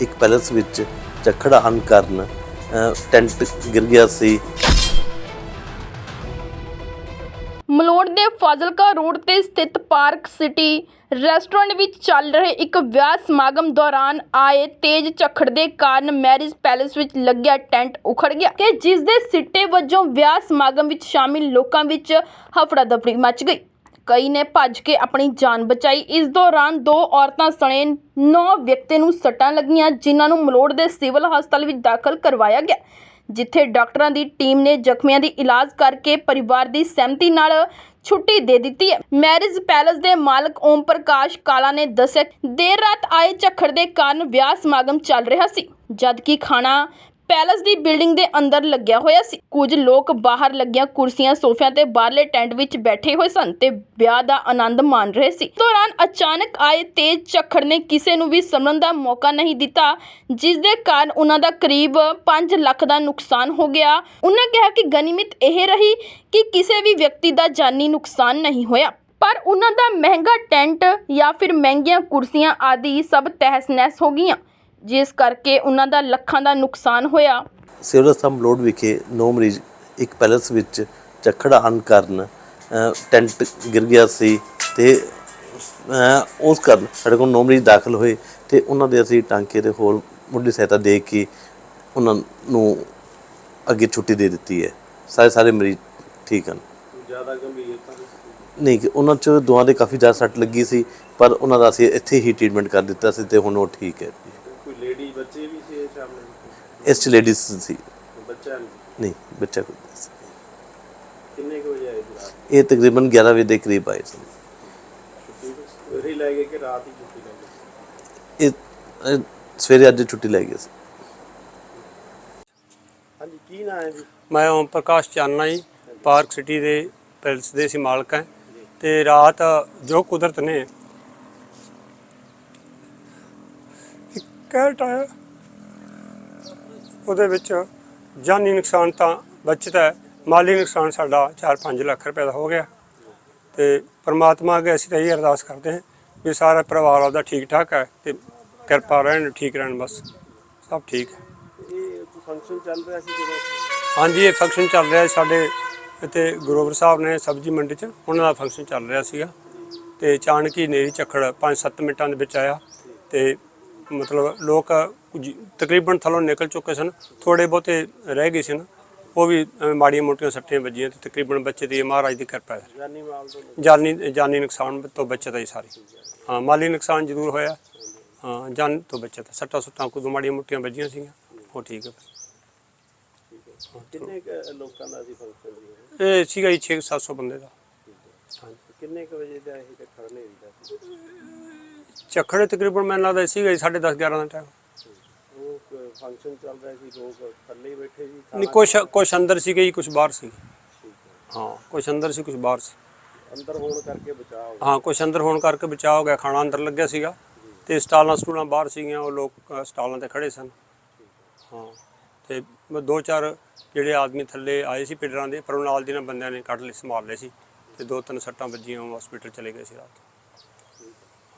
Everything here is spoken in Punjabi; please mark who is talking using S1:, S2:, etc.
S1: ਇੱਕ ਪੈਲਸ ਵਿੱਚ ਝੱਖੜ ਆਉਣ ਕਾਰਨ ਟੈਂਟ ਗਿਰ ਗਿਆ ਸੀ।
S2: ਮਲੋੜ ਦੇ ਫਾਜ਼ਿਲਕਾ ਰੋਡ ਤੇ ਸਥਿਤ ਪਾਰਕ ਸਿਟੀ ਰੈਸਟੋਰੈਂਟ ਵਿੱਚ ਚੱਲ ਰਹੇ ਇੱਕ ਵਿਆਹ ਸਮਾਗਮ ਦੌਰਾਨ ਆਏ ਤੇਜ਼ ਝੱਖੜ ਦੇ ਕਾਰਨ ਮੈਰਿਜ ਪੈਲੇਸ ਵਿੱਚ ਲੱਗਿਆ ਟੈਂਟ ਉਖੜ ਗਿਆ ਕਿ ਜਿਸ ਦੇ ਸਿੱਟੇ ਵਜੋਂ ਵਿਆਹ ਸਮਾਗਮ ਵਿੱਚ ਸ਼ਾਮਿਲ ਲੋਕਾਂ ਵਿੱਚ ਹਫੜਾ ਦਫੜੀ ਮਚ ਗਈ। ਕਈ ਨੇ ਭੱਜ ਕੇ ਆਪਣੀ ਜਾਨ ਬਚਾਈ। ਇਸ ਦੌਰਾਨ ਦੋ ਔਰਤਾਂ ਸਣੇ 9 ਵਿਅਕਤੀ ਨੂੰ ਸੱਟਾਂ ਲੱਗੀਆਂ, ਜਿਨ੍ਹਾਂ ਨੂੰ ਮਲੋੜ ਦੇ ਸਿਵਲ ਹਸਪਤਾਲ ਵਿੱਚ ਦਾਖਲ ਕਰਵਾਇਆ ਗਿਆ, ਜਿੱਥੇ ਡਾਕਟਰਾਂ ਦੀ ਟੀਮ ਨੇ ਜ਼ਖਮੀਆਂ ਦੀ ਇਲਾਜ ਕਰਕੇ ਪਰਿਵਾਰ ਦੀ ਸਹਿਮਤੀ ਨਾਲ ਛੁੱਟੀ ਦੇ ਦਿੱਤੀ ਹੈ। ਮੈਰਿਜ ਪੈਲੇਸ ਦੇ ਮਾਲਕ ਓਮ ਪ੍ਰਕਾਸ਼ ਕਾਲਾ ਨੇ ਦੱਸਿਆ ਦੇਰ ਰਾਤ ਆਏ ਝੱਖੜ ਦੇ ਕਾਰਨ ਵਿਆਹ ਸਮਾਗਮ ਚੱਲ ਰਿਹਾ ਸੀ, ਜਦਕਿ ਖਾਣਾ ਪੈਲੇਸ ਦੀ ਬਿਲਡਿੰਗ ਦੇ ਅੰਦਰ ਲੱਗਿਆ ਹੋਇਆ ਸੀ। ਕੁਝ ਲੋਕ ਬਾਹਰ ਲੱਗੀਆਂ ਕੁਰਸੀਆਂ, ਸੋਫਿਆਂ ਤੇ ਬਾਹਰਲੇ ਟੈਂਟ ਵਿੱਚ ਬੈਠੇ ਹੋਏ ਸਨ ਤੇ ਵਿਆਹ ਦਾ ਆਨੰਦ ਮਾਣ ਰਹੇ ਸੀ। ਦੌਰਾਨ ਅਚਾਨਕ ਆਏ ਤੇਜ਼ ਝੱਖੜ ਨੇ ਕਿਸੇ ਨੂੰ ਵੀ ਸੰਭਲਣ ਦਾ ਮੌਕਾ ਨਹੀਂ ਦਿੱਤਾ, ਜਿਸ ਦੇ ਕਾਰਨ ਉਹਨਾਂ ਦਾ ਕਰੀਬ 5 ਲੱਖ ਦਾ ਨੁਕਸਾਨ ਹੋ ਗਿਆ। ਉਹਨਾਂ ਕਿਹਾ ਕਿ ਗਨੀਮਤ ਇਹ ਰਹੀ ਕਿ ਕਿਸੇ ਵੀ ਵਿਅਕਤੀ ਦਾ ਜਾਨੀ ਨੁਕਸਾਨ ਨਹੀਂ ਹੋਇਆ। ਪਰ ਉਹਨਾਂ ਦਾ ਮਹਿੰਗਾ ਟੈਂਟ ਜਾਂ ਫਿਰ ਮਹਿੰਗੀਆਂ ਕੁਰਸੀਆਂ ਆਦਿ ਸਭ ਤਹਿਸ ਨਹਿਸ ਹੋ ਗਈਆਂ। ਜਿਸ ਕਰਕੇ ਉਹਨਾਂ ਦਾ ਲੱਖਾਂ ਦਾ ਨੁਕਸਾਨ ਹੋਇਆ।
S1: ਸਿਵਲ ਹਸਪਤਾਲ ਮਲੋੜ ਵਿਖੇ ਨੌ ਮਰੀਜ਼ ਇੱਕ ਪੈਲਸ ਵਿੱਚ ਝੱਖੜ ਆਉਣ ਕਾਰਨ ਟੈਂਟ ਗਿਰ ਗਿਆ ਸੀ ਤੇ ਉਸ ਕਾਰਨ ਸਾਡੇ ਕੋਲ ਨੌ ਮਰੀਜ਼ ਦਾਖਲ ਹੋਏ ਤੇ ਉਹਨਾਂ ਦੇ ਅਸੀਂ ਟਾਂਕੇ ਦੇ ਹੋਰ ਮੁੱਢਲੀ ਸਹਾਇਤਾ ਦੇ ਕੇ ਉਹਨਾਂ ਨੂੰ ਅੱਗੇ ਛੁੱਟੀ ਦੇ ਦਿੱਤੀ ਹੈ। ਸਾਰੇ ਸਾਰੇ ਮਰੀਜ਼ ਠੀਕ ਹਨ।
S3: ਜ਼ਿਆਦਾ ਗੰਭੀਰਤਾ
S1: ਨਹੀਂ ਕਿ ਉਹਨਾਂ ਚ ਦੋਵਾਂ ਦੇ ਕਾਫੀ ਜ਼ਿਆਦਾ ਸੱਟ ਲੱਗੀ ਸੀ ਪਰ ਉਹਨਾਂ ਦਾ ਅਸੀਂ ਇੱਥੇ ਹੀ ਟ੍ਰੀਟਮੈਂਟ ਕਰ ਦਿੱਤਾ ਸੀ ਤੇ ਹੁਣ ਉਹ ਠੀਕ ਹੈ
S3: ਕੋਈ ਲੇਡੀ ਬੱਚੇ ਵੀ ਸੀ ਇਹ ਸਾਹਮਣੇ
S1: ਇਸ ਚ ਲੇਡੀਜ਼ ਸੀ।
S3: ਬੱਚਾ ਨਹੀਂ।
S1: ਨਹੀਂ ਬੱਚਾ ਕੋਈ ਨਹੀਂ ਸੀ।
S3: ਕਿੰਨੇ ਕੁ ਵਜੇ ਆਏ ਸੀ
S1: ਇਹ ਤਕਰੀਬਨ 11 ਵਜੇ ਦੇ ਕਰੀਬ ਆਏ
S3: ਛੁੱਟੀ ਸਵੇਰੇ ਲੈ ਗਏ ਕਿ ਰਾਤ ਹੀ ਛੁੱਟੀ ਲੈ ਗਏ?
S1: ਇਹ ਸਵੇਰੇ ਅੱਜ ਛੁੱਟੀ ਲੈ ਗਏ ਸੀ।
S3: ਹਾਂਜੀ ਕੀ ਨਾਂ ਹੈ ਜੀ?
S4: ਮੈਂ ਓਮ ਪ੍ਰਕਾਸ਼ ਚਾਨਣਾ ਜੀ ਪਾਰਕ ਸਿਟੀ ਦੇ ਪੈਲਸ ਦੇ ਸੀ ਮਾਲਕ ਹਾਂ ਤੇ ਰਾਤ ਜੋ ਕੁਦਰਤ ਨੇ ਇੱਕ ਕੈਟ ਆਇਆ ਉਹਦੇ ਵਿੱਚ ਜਾਨੀ ਨੁਕਸਾਨ ਤਾਂ ਬਚਤ ਹੈ, ਮਾਲੀ ਨੁਕਸਾਨ ਸਾਡਾ 4-5 ਲੱਖ ਰੁਪਏ ਦਾ ਹੋ ਗਿਆ। ਤੇ ਪ੍ਰਮਾਤਮਾ ਅੱਗੇ ਅਸੀਂ ਤਾਂ ਇਹ ਅਰਦਾਸ ਕਰਦੇ ਹਾਂ ਵੀ ਸਾਰਾ ਪਰਿਵਾਰ ਆਪਦਾ ਠੀਕ ਠਾਕ ਹੈ ਤੇ ਕਿਰਪਾ ਰਹਿਣ, ਠੀਕ ਰਹਿਣ ਬਸ, ਸਭ ਠੀਕ ਹੈ।
S3: ਇਹ ਫੰਕਸ਼ਨ ਚੱਲ ਰਿਹਾ ਸੀ ਜਦੋਂ
S4: ਹਾਂਜੀ, ਇਹ ਫੰਕਸ਼ਨ ਚੱਲ ਰਿਹਾ ਸਾਡੇ ਇੱਥੇ ਗਰੋਵਰ ਸਾਹਿਬ ਨੇ ਸਬਜ਼ੀ ਮੰਡੀ 'ਚ, ਉਹਨਾਂ ਦਾ ਫੰਕਸ਼ਨ ਚੱਲ ਰਿਹਾ ਸੀਗਾ। ਤੇ ਅਚਾਨਕ ਹੀ ਨੇਰੀ ਝੱਖੜ 5-7 ਮਿੰਟਾਂ ਦੇ ਵਿੱਚ ਆਇਆ ਤੇ ਮਤਲਬ ਲੋਕ ਕੁਝ- ਤਕਰੀਬਨ ਥੱਲੋਂ ਨਿਕਲ ਚੁੱਕੇ ਸਨ ਥੋੜੇ ਬਹੁਤੇ ਰਹਿ ਗਏ ਸਨ ਉਹ ਵੀ ਮਾੜੀਆਂ ਮੋਟੀਆਂ ਸੱਟੀਆਂ ਵੱਜੀਆਂ ਤੇ ਤਕਰੀਬਨ ਬੱਚੇ ਦੀ ਮਹਾਰਾਜ ਦੀ ਕਿਰਪਾ ਹੈ।
S3: ਜਾਨੀ ਮਾਲ ਤੋਂ
S4: ਜਾਨੀ ਜਾਨੀ ਨੁਕਸਾਨ ਤੋਂ ਬਚਤ ਹੈ ਸਾਰੀ। ਹਾਂ ਮਾਲੀ ਨੁਕਸਾਨ ਜ਼ਰੂਰ ਹੋਇਆ। ਹਾਂ ਜਾਨ ਤੋਂ ਬਚਤ ਹੈ ਸੱਟਾਂ ਸੁੱਟਾਂ ਕੁਝ ਮਾੜੀਆਂ ਮੋਟੀਆਂ ਵੱਜੀਆਂ ਸੀਗੀਆਂ ਉਹ ਠੀਕ ਹੈ
S3: ਕਿੰਨੇ ਕੁ ਲੋਕਾਂ ਦਾ ਸੀ ਫੰਕਸ਼ਨ ਜੀ
S4: ਇਹ ਸੀਗਾ ਜੀ 6-700 ਬੰਦੇ ਦਾ।
S3: ਕਿੰਨੇ ਕੁ ਵਜੇ ਦਾ ਇਹ ਚੱਕਰ ਹਨੇਰੀ ਦਾ ਸੀ?
S4: ਝੱਖੜ ਤਕਰੀਬਨ ਮੈਨੂੰ ਲੱਗਦਾ ਸੀਗਾ ਜੀ 10:30 11 ਦਾ ਟਾਈਮ
S3: ਉਹ ਫੰਕਸ਼ਨ ਚੱਲ ਰਿਹਾ ਸੀ ਲੋਕ ਥੱਲੇ ਬੈਠੇ ਸੀ
S4: ਨਹੀਂ ਕੁਛ ਕੁਛ ਅੰਦਰ ਸੀਗੇ ਜੀ ਕੁਛ ਬਾਹਰ ਸੀ।
S3: ਹੈ।
S4: ਕੁਛ ਅੰਦਰ ਸੀ ਕੁਛ ਬਾਹਰ ਸੀ।
S3: ਅੰਦਰ ਹੋਣ ਕਰਕੇ ਬਚਾਅ ਹੋ ਗਿਆ
S4: ਹਾਂ ਕੁਛ ਅੰਦਰ ਹੋਣ ਕਰਕੇ ਬਚਾਅ ਹੋ ਗਿਆ ਖਾਣਾ ਅੰਦਰ ਲੱਗਿਆ ਸੀਗਾ ਤੇ ਸਟਾਲਾਂ ਸਟੂਲਾਂ ਬਾਹਰ ਸੀਗੀਆਂ ਉਹ ਲੋਕ ਸਟਾਲਾਂ ਤੇ ਖੜੇ ਸਨ। ਹਾਂ। ਤੇ ਦੋ ਚਾਰ ਜਿਹੜੇ ਆਦਮੀ ਥੱਲੇ ਆਏ ਸੀ ਪਿੱਡਰਾਂ ਦੇ ਪਰ ਉਹ ਨਾਲ ਦੀ ਨਾਲ ਬੰਦਿਆਂ ਨੇ ਕੱਢ ਲਏ ਸੰਭਾਲ ਲਏ ਸੀ ਤੇ ਦੋ ਤਿੰਨ ਸੱਟਾਂ ਵੱਜੀਆਂ ਉਹ ਹਸਪੀਟਲ ਚਲੇ ਗਏ ਸੀ ਰਾਤ